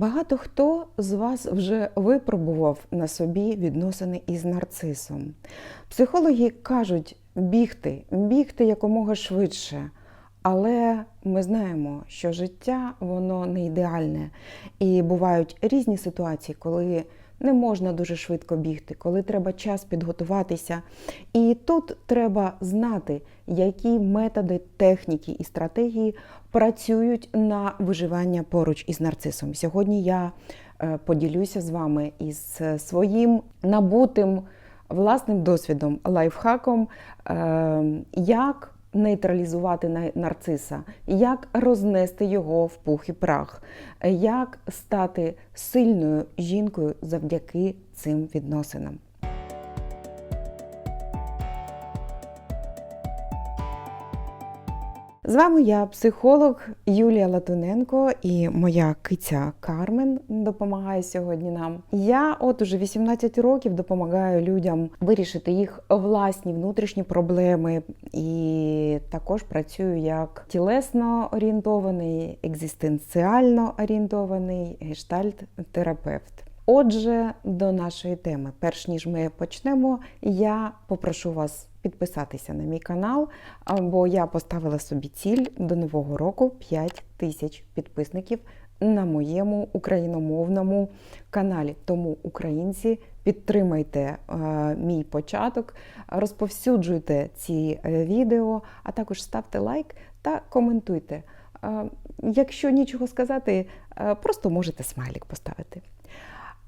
Багато хто з вас вже випробував на собі відносини із нарцисом. Психологи кажуть бігти, бігти якомога швидше. Але ми знаємо, що життя воно не ідеальне, і бувають різні ситуації, коли не можна дуже швидко бігти, коли треба час підготуватися. І тут треба знати, які методи, техніки і стратегії працюють на виживання поруч із нарцисом. Сьогодні я е, поділюся з вами із е, своїм набутим власним досвідом, лайфхаком, е, як нейтралізувати на- нарциса, як рознести його в пух і прах, як стати сильною жінкою завдяки цим відносинам. З вами я, психолог Юлія Латуненко і моя киця Кармен допомагає сьогодні нам. Я от уже 18 років допомагаю людям вирішити їх власні внутрішні проблеми, і також працюю як тілесно орієнтований, екзистенціально орієнтований гештальт-терапевт. Отже, до нашої теми. Перш ніж ми почнемо, я попрошу вас підписатися на мій канал, бо я поставила собі ціль до нового року 5 тисяч підписників на моєму україномовному каналі. Тому, українці, підтримайте е, мій початок, розповсюджуйте ці е, відео, а також ставте лайк та коментуйте. Е, Якщо нічого сказати, просто можете смайлик поставити.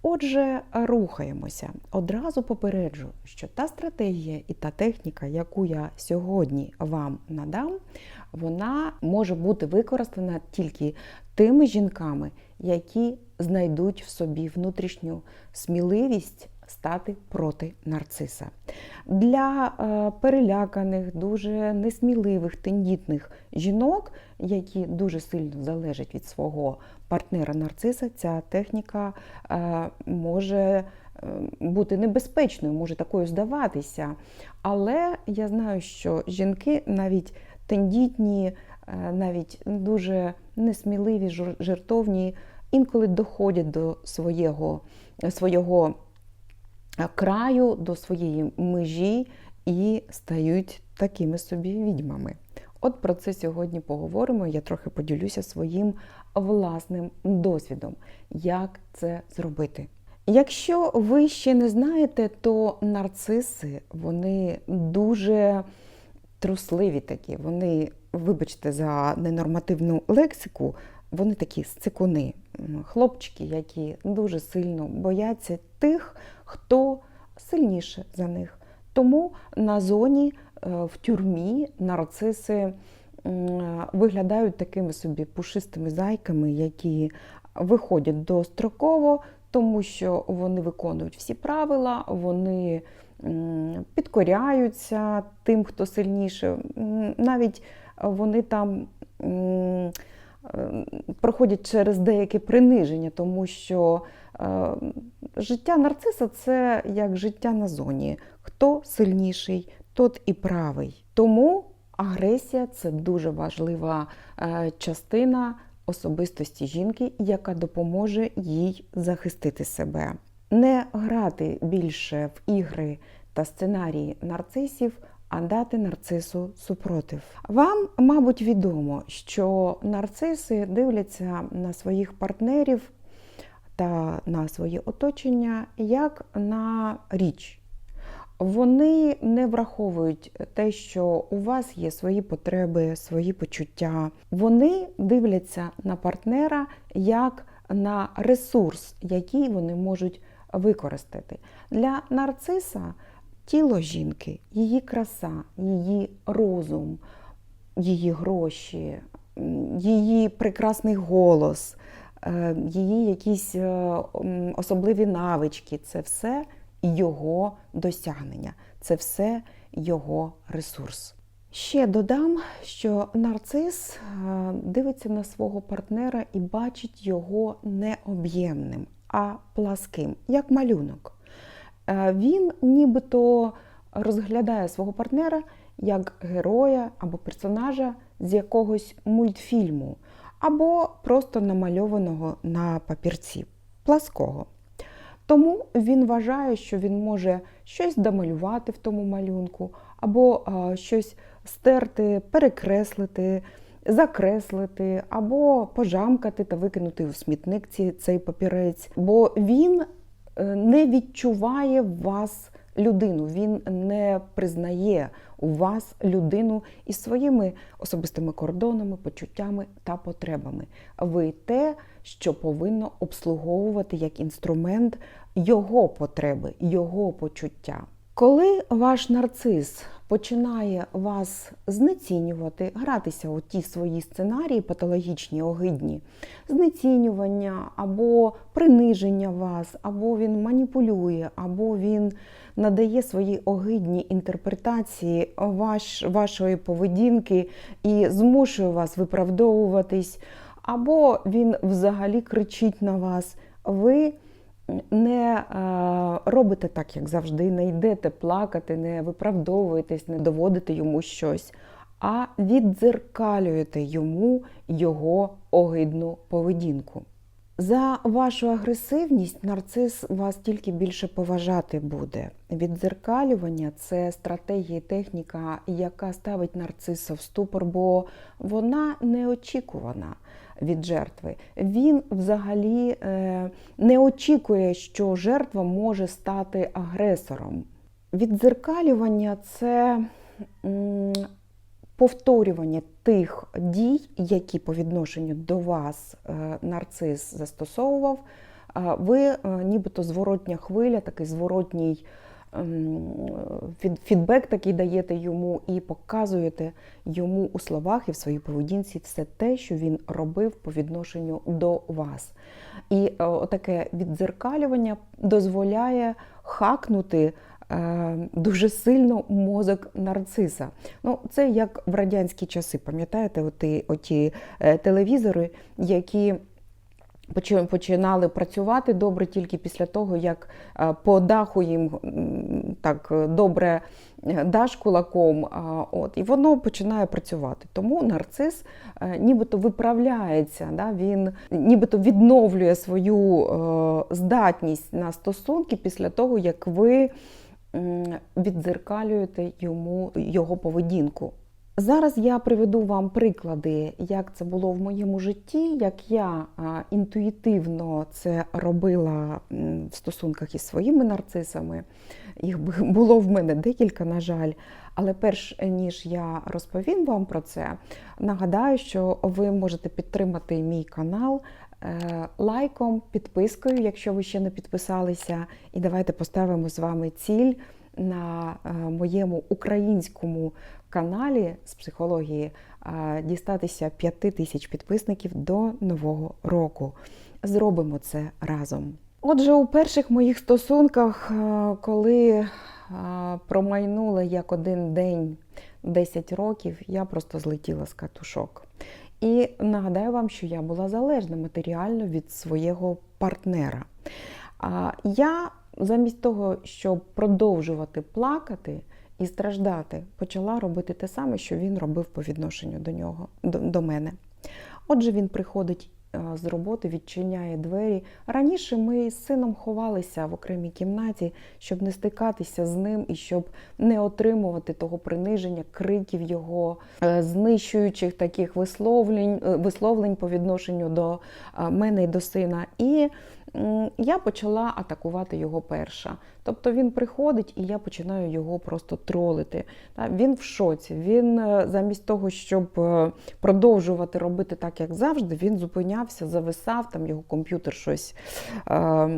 Отже, рухаємося. Одразу попереджу, що та стратегія і та техніка, яку я сьогодні вам надам, вона може бути використана тільки тими жінками, які знайдуть в собі внутрішню сміливість стати проти нарциса. Для е, переляканих, дуже несміливих, тендітних жінок, які дуже сильно залежать від свого партнера нарциса, ця техніка е, може е, бути небезпечною, може такою здаватися. Але я знаю, що жінки навіть тендітні, е, навіть дуже несміливі, жертовні, інколи доходять до свого, свого краю, до своєї межі і стають такими собі відьмами. От про це сьогодні поговоримо. Я трохи поділюся своїм власним досвідом, як це зробити. Якщо ви ще не знаєте, то нарциси вони дуже трусливі такі. Вони, вибачте, за ненормативну лексику, вони такі сцикуни, хлопчики, які дуже сильно бояться тих, хто сильніше за них. Тому на зоні в тюрмі нарциси виглядають такими собі пушистими зайками, які виходять достроково, тому що вони виконують всі правила, вони підкоряються тим, хто сильніше. Навіть вони там е, проходять через деяке приниження, тому що е, життя нарциса це як життя на зоні. Хто сильніший, тот і правий. Тому агресія це дуже важлива е, частина особистості жінки, яка допоможе їй захистити себе. Не грати більше в ігри та сценарії нарцисів, а дати нарцису супротив. Вам, мабуть, відомо, що нарциси дивляться на своїх партнерів та на своє оточення як на річ. Вони не враховують те, що у вас є свої потреби, свої почуття. Вони дивляться на партнера як на ресурс, який вони можуть використати. Для нарциса тіло жінки, її краса, її розум, її гроші, її прекрасний голос, е, її якісь е, особливі навички це все його досягнення, це все його ресурс. Ще додам, що нарцис е, дивиться на свого партнера і бачить його не об'ємним, а пласким, як малюнок. Е, Він нібито розглядає свого партнера як героя або персонажа з якогось мультфільму. або просто намальованого на папірці плаского. Тому він вважає, що він може щось домалювати в тому малюнку, або а, щось стерти, перекреслити, закреслити, або пожамкати та викинути у смітник цей папірець. Бо він е, не відчуває вас людину, він не признає у вас людину із своїми особистими кордонами, почуттями та потребами. Ви те, що повинно обслуговувати як інструмент його потреби, його почуття. Коли ваш нарцис починає вас знецінювати, гратися у ті свої сценарії патологічні, огидні, знецінювання або приниження вас, або він маніпулює, або він надає свої огидні інтерпретації ваш, вашої поведінки і змушує вас виправдовуватись, або він взагалі кричить на вас. Ви не е, робите так, як завжди, не йдете плакати, не виправдовуєтесь, не доводите йому щось, а віддзеркалюєте йому його огидну поведінку. За вашу агресивність нарцис вас тільки більше поважати буде. Віддзеркалювання це стратегія і техніка, яка ставить нарциса в ступор, бо вона неочікувана від жертви. Він взагалі е, не очікує, що жертва може стати агресором. Віддзеркалювання це повторювання тих дій, які по відношенню до вас е, нарцис застосовував. Ви е, нібито зворотня хвиля, такий зворотній ем, фідбек такий даєте йому і показуєте йому у словах і в своїй поведінці все те, що він робив по відношенню до вас. І е, отаке віддзеркалювання дозволяє хакнути дуже сильно мозок нарциса. Ну, це як в радянські часи, пам'ятаєте, оті, оті е, телевізори, які починали працювати добре тільки після того, як е, по даху їм так е, добре е, даш кулаком, от, і воно починає працювати. Тому нарцис е, нібито виправляється, да, він нібито відновлює свою е, здатність на стосунки після того, як ви віддзеркалюєте йому його поведінку. Зараз я приведу вам приклади, як це було в моєму житті, як я інтуїтивно це робила в стосунках із своїми нарцисами. Їх було в мене декілька, на жаль. Але перш ніж я розповім вам про це, нагадаю, що ви можете підтримати мій канал лайком, підпискою, якщо ви ще не підписалися. І давайте поставимо з вами ціль на е, моєму українському каналі з психології е, дістатися 5 тисяч підписників до нового року. Зробимо це разом. Отже, у перших моїх стосунках, е, коли е, промайнуло як один день 10 років, я просто злетіла з катушок. І нагадаю вам, що я була залежна матеріально від свого партнера. А Я замість того, щоб продовжувати плакати і страждати, почала робити те саме, що він робив по відношенню до нього, до, до мене. Отже, він приходить з роботи, відчиняє двері. Раніше ми з сином ховалися в окремій кімнаті, щоб не стикатися з ним і щоб не отримувати того приниження, криків його, е, знищуючих таких висловлень, е, висловлень по відношенню до е, мене і до сина. І я почала атакувати його перша. Тобто він приходить, і я починаю його просто тролити. Він в шоці. Він е, замість того, щоб е, продовжувати робити так, як завжди, він зупинявся, зависав, там його комп'ютер щось. е,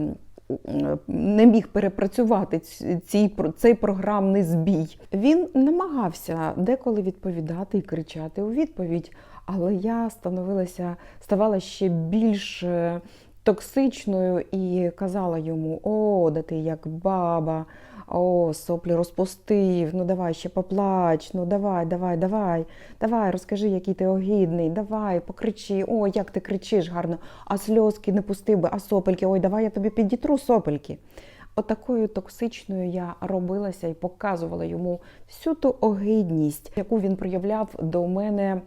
Не міг перепрацювати цей, цей програмний збій. Він намагався деколи відповідати і кричати у відповідь, але я становилася, ставала ще більш токсичною і казала йому: О, да ти як баба, о, соплі розпустив, ну давай ще поплач, ну давай, давай, давай, давай, розкажи, який ти огідний, давай, покричи, о, як ти кричиш гарно, а сльозки не пустив би, а сопельки, ой, давай я тобі підітру сопельки. Отакою токсичною я робилася і показувала йому всю ту огидність, яку він проявляв до мене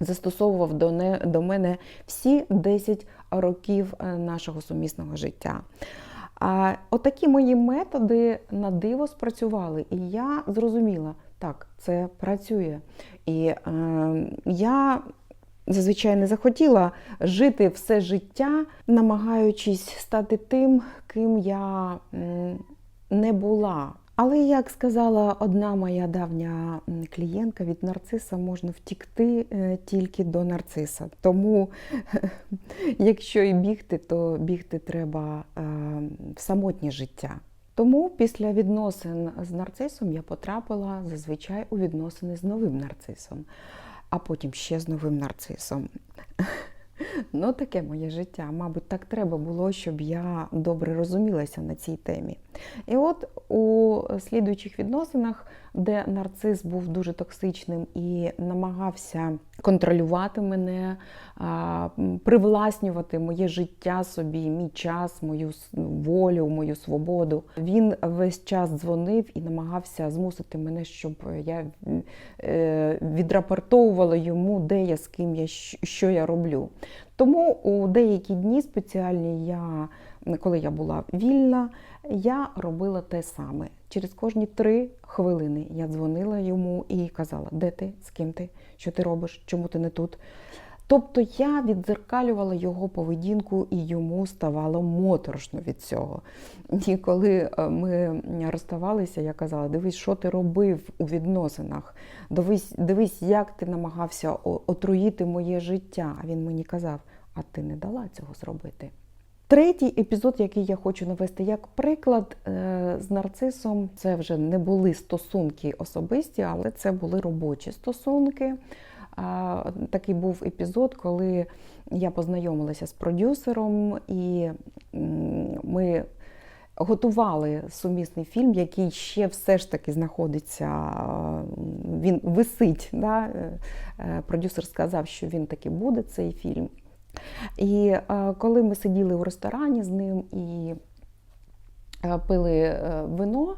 застосовував до, не, до мене всі 10 років е, нашого сумісного життя. А отакі мої методи на диво спрацювали, і я зрозуміла, так, це працює. І е, я зазвичай не захотіла жити все життя, намагаючись стати тим, ким я не була. Але як сказала одна моя давня клієнтка, від нарциса можна втікти е, тільки до нарциса. Тому, якщо і бігти, то бігти треба е, в самотнє життя. Тому після відносин з нарцисом я потрапила зазвичай у відносини з новим нарцисом, а потім ще з новим нарцисом. Ну, таке моє життя. Мабуть, так треба було, щоб я добре розумілася на цій темі. І от у слідуючих відносинах, де нарцис був дуже токсичним і намагався контролювати мене, привласнювати моє життя собі, мій час, мою волю, мою свободу. Він весь час дзвонив і намагався змусити мене, щоб я е, відрапортовувала йому, де я з ким я що я роблю. Тому у деякі дні спеціальні я, коли я була вільна, я робила те саме. Через кожні три хвилини я дзвонила йому і казала, де ти, з ким ти, що ти робиш, чому ти не тут. Тобто я віддзеркалювала його поведінку і йому ставало моторошно від цього. І коли е, ми розставалися, я казала: дивись, що ти робив у відносинах, дивись, дивись, як ти намагався отруїти моє життя. А він мені казав, а ти не дала цього зробити. Третій епізод, який я хочу навести як приклад е, з нарцисом, це вже не були стосунки особисті, але це були робочі стосунки. Такий був епізод, коли я познайомилася з продюсером, і ми готували сумісний фільм, який ще все ж таки знаходиться, він висить. Да? Е, е, Продюсер сказав, що він таки буде цей фільм. І е, коли ми сиділи у ресторані з ним і е, пили е, вино,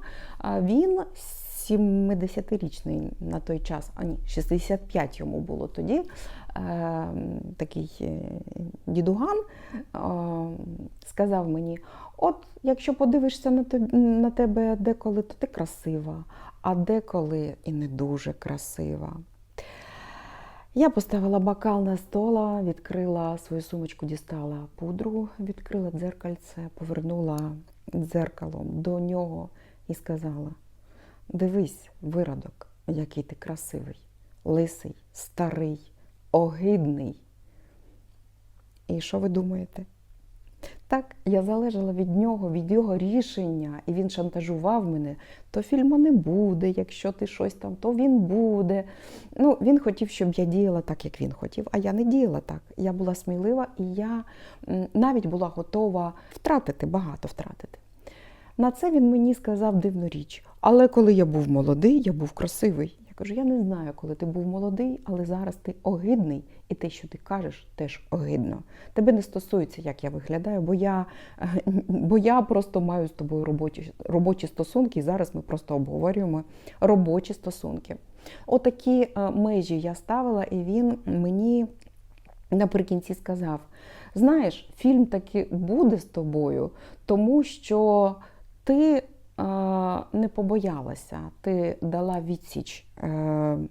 він 70-річний на той час, а ні, 65 йому було тоді. е, Такий дідуган е, сказав мені: от якщо подивишся на тоб- на тебе деколи, то ти красива, а деколи і не дуже красива. Я поставила бокал на стола, відкрила свою сумочку, дістала пудру, відкрила дзеркальце, повернула дзеркалом до нього і сказала: Дивись, виродок, який ти красивий, лисий, старий, огидний. І що ви думаєте? Так, я залежала від нього, від його рішення, і він шантажував мене. То фільму не буде, якщо ти щось там, то він буде. Ну, він хотів, щоб я діяла так, як він хотів, а я не діяла так. Я була смілива і я навіть була готова втратити, багато втратити. На це він мені сказав дивну річ. Але коли я був молодий, я був красивий. Кажу, я не знаю, коли ти був молодий, але зараз ти огидний, і те, що ти кажеш, теж огидно. Тебе не стосується, як я виглядаю, бо я, бо я просто маю з тобою робочі, робочі стосунки, і зараз ми просто обговорюємо робочі стосунки. Отакі е, межі я ставила, і він мені наприкінці сказав: знаєш, фільм таки буде з тобою, тому що ти не побоялася, ти дала відсіч е,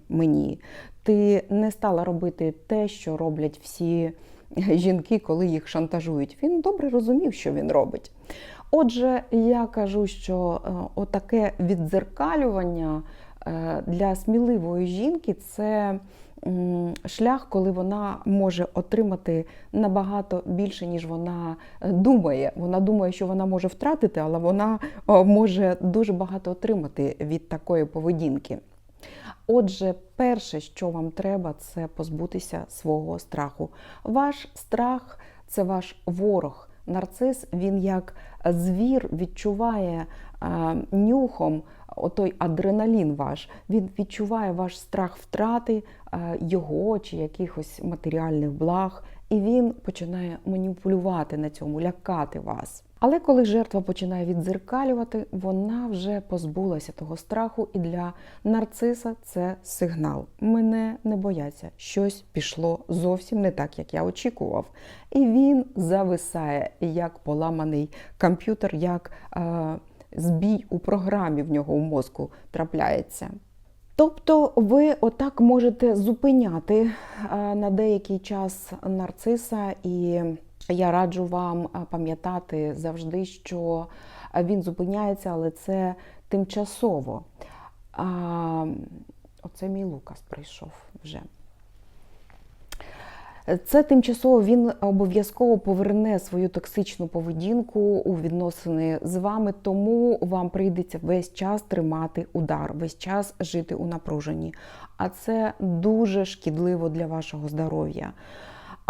мені, ти не стала робити те, що роблять всі жінки, коли їх шантажують. Він добре розумів, що він робить. Отже, я кажу, що е, отаке віддзеркалювання е, для сміливої жінки це шлях, коли вона може отримати набагато більше, ніж вона е, думає. Вона думає, що вона може втратити, але вона може дуже багато отримати від такої поведінки. Отже, перше, що вам треба, це позбутися свого страху. Ваш страх це ваш ворог. Нарцис він як звір відчуває е, нюхом отой адреналін ваш. Він відчуває ваш страх втрати е, його чи якихось матеріальних благ, і він починає маніпулювати на цьому, лякати вас. Але коли жертва починає віддзеркалювати, вона вже позбулася того страху, і для нарциса це сигнал. Мене не бояться, щось пішло зовсім не так, як я очікував. І він зависає як поламаний комп'ютер, як е, збій у програмі в нього у мозку трапляється. Тобто ви отак можете зупиняти е, на деякий час нарциса, і я раджу вам е, пам'ятати завжди, що він зупиняється, але це тимчасово. А, Оце мій Лукас прийшов вже. Це тимчасово він обов'язково поверне свою токсичну поведінку у відносини з вами, тому вам прийдеться весь час тримати удар, весь час жити у напруженні. А це дуже шкідливо для вашого здоров'я.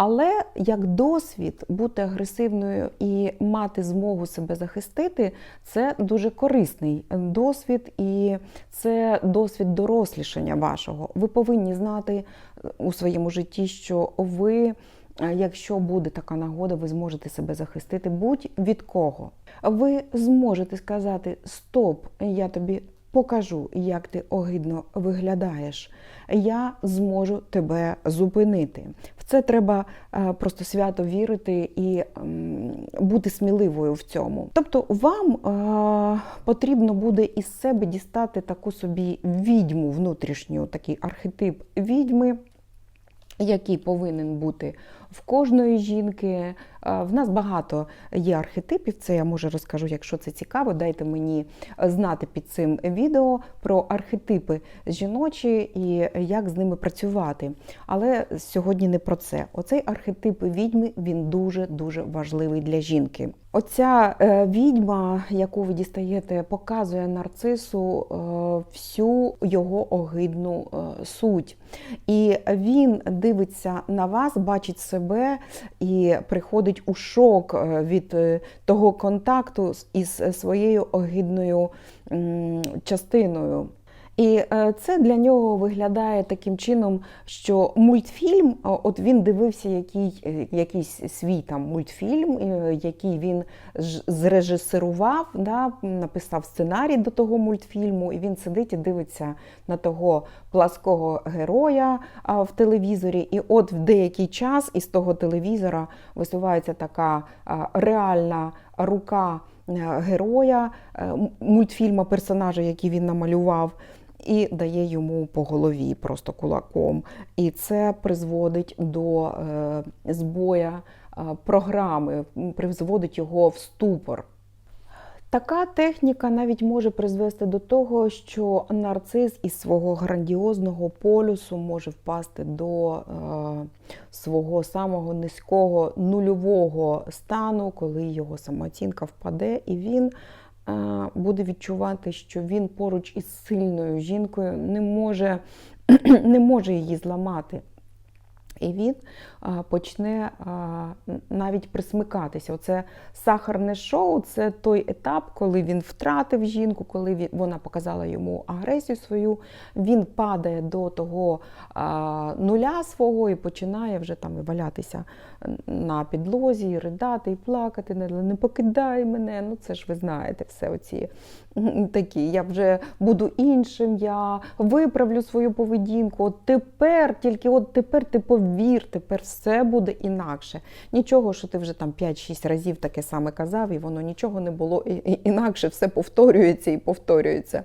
Але як досвід бути агресивною і мати змогу себе захистити, це дуже корисний досвід, і це досвід дорослішання вашого. Ви повинні знати у своєму житті, що ви. Якщо буде така нагода, ви зможете себе захистити будь-від кого. Ви зможете сказати Стоп, я тобі покажу, як ти огидно виглядаєш. Я зможу тебе зупинити. Це треба е, просто свято вірити і бути сміливою в цьому. Тобто, вам е, потрібно буде із себе дістати таку собі відьму внутрішню, такий архетип відьми. Який повинен бути в кожної жінки. В нас багато є архетипів, це я може розкажу, якщо це цікаво, дайте мені знати під цим відео про архетипи жіночі і як з ними працювати. Але сьогодні не про це. Оцей архетип відьми він дуже-дуже важливий для жінки. Оця е, відьма, яку ви дістаєте, показує нарцису е, всю його огидну е, суть. І він дивиться на вас, бачить себе і приходить у шок від того контакту із своєю огидною частиною. І е, це для нього виглядає таким чином, що мультфільм, от він дивився який, е, якийсь свій там мультфільм, е, який він зрежисерував, да, написав сценарій до того мультфільму, і він сидить і дивиться на того плаского героя в телевізорі. І от в деякий час із того телевізора висувається така реальна рука. Героя мультфільма персонажа, який він намалював, і дає йому по голові просто кулаком. І це призводить до е, збоя е, програми, призводить його в ступор. Така техніка навіть може призвести до того, що нарцис із свого грандіозного полюсу може впасти до е, свого самого низького нульового стану, коли його самооцінка впаде, і він буде відчувати, що він поруч із сильною жінкою не може, не може її зламати. І він почне навіть присмикатися. Оце сахарне шоу це той етап, коли він втратив жінку, коли вона показала йому агресію свою. Він падає до того нуля свого і починає вже там валятися на підлозі, і ридати, і плакати, не покидай мене. Ну це ж ви знаєте, все оці такі. Я вже буду іншим, я виправлю свою поведінку. От тепер, тільки от тепер ти повір, тепер все буде інакше. Нічого, що ти вже там 5-6 разів таке саме казав, і воно нічого не було інакше, все повторюється і повторюється.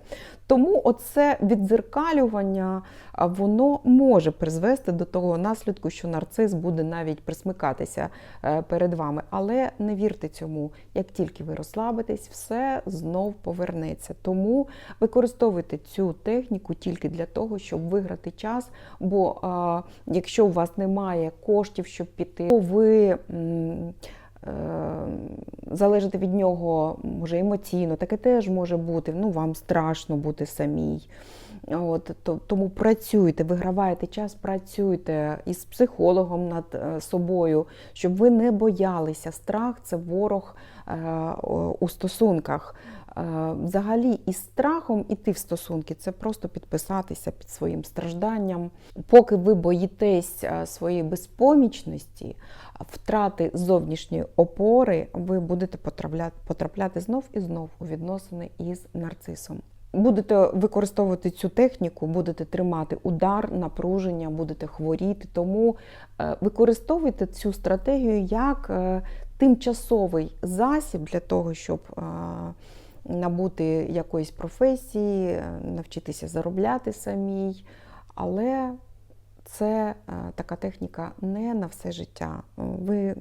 Тому оце віддзеркалювання воно може призвести до того наслідку, що нарцис буде навіть присмикатися е, перед вами. Але не вірте цьому, як тільки ви розслабитесь, все знов повернеться. Тому використовуйте цю техніку тільки для того, щоб виграти час. Бо якщо у вас немає коштів, щоб піти, то ви. Залежати від нього може емоційно, таке теж може бути. Ну, вам страшно бути самій. От, то, тому працюйте, вигравайте час, працюйте із психологом над е, собою, щоб ви не боялися. Страх це ворог е, у стосунках. Е, Взагалі, із страхом іти в стосунки це просто підписатися під своїм стражданням. Поки ви боїтесь е, своєї безпомічності, втрати зовнішньої опори, ви будете потрапляти, потрапляти знов і знов у відносини із нарцисом. Будете використовувати цю техніку, будете тримати удар, напруження, будете хворіти. Тому е, використовуйте цю стратегію як е, тимчасовий засіб для того, щоб е, набути якоїсь професії, е, навчитися заробляти самій. Але це е, така техніка не на все життя. Ви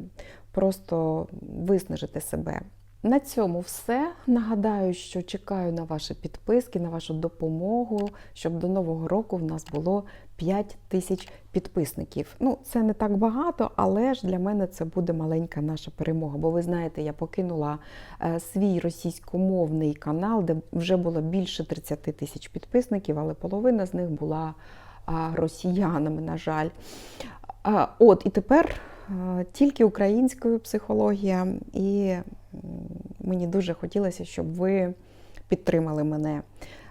просто виснажите себе. На цьому все. Нагадаю, що чекаю на ваші підписки, на вашу допомогу, щоб до нового року в нас було 5 тисяч підписників. Ну, це не так багато, але ж для мене це буде маленька наша перемога. Бо ви знаєте, я покинула е, свій російськомовний канал, де вже було більше 30 тисяч підписників, але половина з них була росіянами, на жаль. От і тепер тільки українською психологія, і мені дуже хотілося, щоб ви підтримали мене.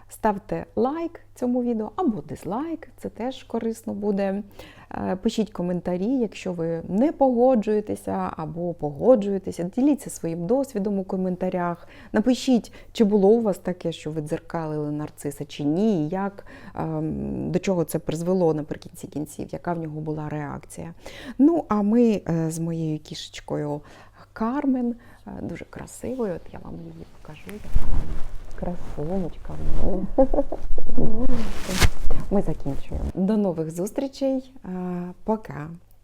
Ставте лайк цьому відео або дизлайк, це теж корисно буде. Е, Пишіть коментарі, якщо ви не погоджуєтеся або погоджуєтеся. Діліться своїм досвідом у коментарях. Напишіть, чи було у вас таке, що ви дзеркалили нарциса, чи ні, як ем, до чого це призвело наприкінці кінців, яка в нього була реакція. Ну, а ми е, з моєю кішечкою Кармен, е, дуже красивою, от я вам її покажу, яка вона красунечка. мене. Ми закінчуємо. До нових зустрічей. Пока.